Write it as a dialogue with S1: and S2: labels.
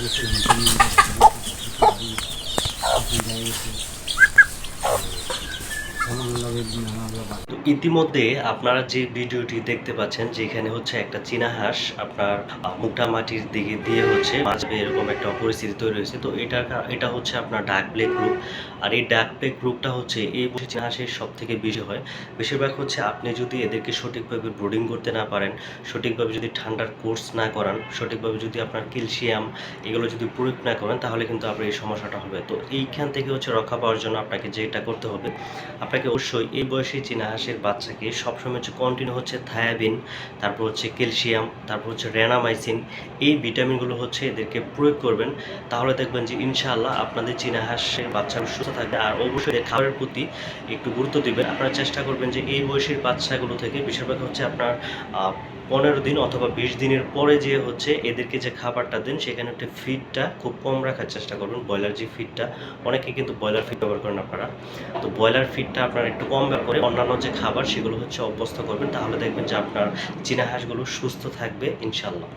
S1: 这个事情真的是什么？什么？什么？他们家也是。他们。
S2: ইতিমধ্যে আপনারা যে ভিডিওটি দেখতে পাচ্ছেন, যেখানে হচ্ছে একটা চীনা হাঁস আপনার মুখটা মাটির দিকে দিয়ে হচ্ছে বাঁচবে এরকম একটা পরিস্থিতি তৈরি হয়েছে। তো এটা এটা হচ্ছে আপনার ডাক ব্লেক রোগ আর এই ডাক ব্লেক রোগটা হচ্ছে এই চীনা হাঁসের সব থেকে বেশি হয়। বেশিরভাগ হচ্ছে আপনি যদি এদেরকে সঠিকভাবে ব্রোডিং করতে না পারেন, সঠিকভাবে যদি ঠান্ডার কোর্স না করান, সঠিকভাবে যদি আপনার ক্যালসিয়াম এগুলো যদি প্রয়োগ না করেন, তাহলে কিন্তু আপনার এই সমস্যাটা হবে। তো এইখান থেকে হচ্ছে রক্ষা পাওয়ার জন্য আপনাকে যেটা করতে হবে, আপনাকে অবশ্যই এই বয়সে চীনা হাঁসের বাচ্চাকে সবসময় হচ্ছে কন্টিনিউ হচ্ছে থায়াবিন, তারপর হচ্ছে ক্যালসিয়াম, তারপর হচ্ছে র্যানামাইসিন এই ভিটামিনগুলো হচ্ছে এদেরকে প্রয়োগ করবেন। তাহলে দেখবেন যে ইনশাআল্লাহ আপনাদের চীনা হাঁসের বাচ্চা সুস্থ থাকবে আর অবশ্যই খাবারের প্রতি একটু গুরুত্ব দেবেন। আপনারা চেষ্টা করবেন যে এই বয়সের বাচ্চাগুলো থেকে বেশিরভাগ হচ্ছে আপনার পনেরো দিন অথবা বিশ দিনের পরে যে হচ্ছে এদেরকে যে খাবারটা দেন, সেখানে একটা ফিডটা খুব কম রাখার চেষ্টা করুন ব্রয়লার যে ফিডটা অনেকে কিন্তু ব্রয়লার ফিড ব্যবহার করেন আপনারা। তো ব্রয়লার ফিডটা আপনারা একটু কম ব্যবহার করে অন্যান্য যে খাবার সেগুলো হচ্ছে অভ্যস্ত করবেন, তাহলে দেখবেন যে আপনার চীনা হাঁসগুলো সুস্থ থাকবে ইনশাল্লাহ